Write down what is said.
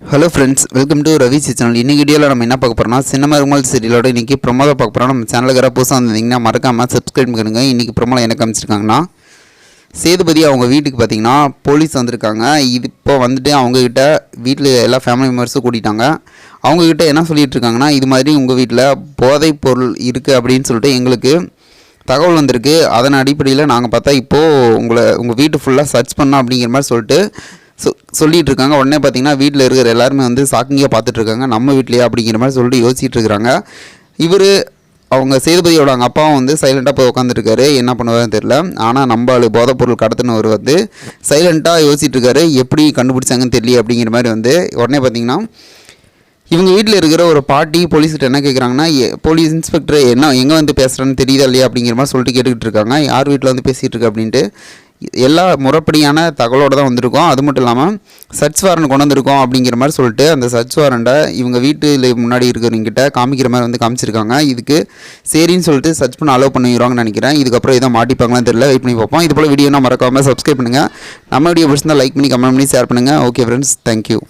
Hello friends welcome to Ravi channel இன்னைக்கு வீடியோவில் நம்ம என்ன பார்க்க போகிறோம்னா சினிமா ருமால் சீரியலோட இன்றைக்கி ப்ரொமோதை பார்க்க போகிறோம் நம்ம சேனலுக்கு யாராவது புதுசாக வந்திருந்தீங்கன்னா மறக்காமல் சப்ஸ்கிரைப் பண்ணுங்க. இன்றைக்கி ப்ரொமோவில் என்ன காமிச்சிருக்காங்கன்னா சேதுபதி அவங்க வீட்டுக்கு பார்த்தீங்கன்னா போலீஸ் வந்திருக்காங்க. இது இப்போ வந்துட்டு அவங்கக்கிட்ட வீட்டில் எல்லா ஃபேமிலி மெம்பர்ஸும் கூட்டிட்டாங்க. அவங்கக்கிட்ட என்ன சொல்லிகிட்டு இருக்காங்கன்னா இது மாதிரி உங்கள் வீட்டில் போதைப் பொருள் இருக்குது அப்படின்னு சொல்லிட்டு எங்களுக்கு தகவல் வந்திருக்கு. அதன் அடிப்படையில் நாங்கள் பார்த்தா இப்போது உங்களை உங்கள் வீட்டு ஃபுல்லாக சர்ச் பண்ணோம் அப்படிங்கிற மாதிரி சொல்லிட்டு சொ சொல்லிட்டு இருக்காங்க உடனே பார்த்தீங்கன்னா வீட்டில் இருக்கிற எல்லாருமே வந்து ஷாக்கிங்காக பார்த்துட்ருக்காங்க நம்ம வீட்லையே அப்படிங்கிற மாதிரி சொல்லிட்டு யோசிச்சுட்டு இருக்கிறாங்க இவர் அவங்க சேதுபதியோட அவங்க அப்பாவும் வந்து சைலண்ட்டாக போய் உட்காந்துருக்காரு என்ன பண்ணுவாருன்னு தெரில ஆனால் நம்ம போதைப்பொருள் கடத்தினவர் வந்து சைலண்ட்டாக யோசிச்சுட்டு இருக்காரு எப்படி கண்டுபிடிச்சாங்கன்னு தெரியல அப்படிங்கிற மாதிரி வந்து. உடனே பார்த்தீங்கன்னா இவங்க வீட்டில் இருக்கிற ஒரு பாட்டி போலீஸ்கிட்ட என்ன கேட்குறாங்கன்னா போலீஸ் இன்ஸ்பெக்டர் என்ன எங்கே வந்து பேசுகிறேன்னு தெரியுதா இல்லையா? அப்படிங்கிற மாதிரி சொல்லிட்டு கேட்டுக்கிட்டு இருக்காங்க யார் வீட்டில் வந்து பேசிகிட்டு இருக்கு அப்படின்ட்டு. எல்லா முறைப்படியான தகவலோடு தான் வந்திருக்கோம். அது மட்டும் இல்லாமல் சர்ச் வாரண்ட் கொண்டு வந்திருக்கோம் அப்படிங்கிற மாதிரி சொல்லிட்டு அந்த சர்ச் வாரண்டை இவங்க வீட்டில் முன்னாடி இருக்கிறவங்கிட்ட காமிக்கிற மாதிரி வந்து காமிச்சிருக்காங்க. இதுக்கு சரின்னு சொல்லிட்டு சர்ச் பண்ண அலோவ் பண்ணிடுவாங்கன்னு நினைக்கிறேன். இதுக்கப்புறம் இதை மாட்டிப்பாங்களான்னு தெரியல. வெயிட் பண்ணி பார்ப்போம். இது போல் வீடியோனா மறக்காமல் சப்ஸ்கிரைப் பண்ணுங்கள் நம்ம வீடியோ பிடிச்சிருந்தால் லைக் பண்ணி கமெண்ட் பண்ணி ஷேர் பண்ணுங்கள் ஓகே ஃப்ரெண்ட்ஸ் தேங்க்யூ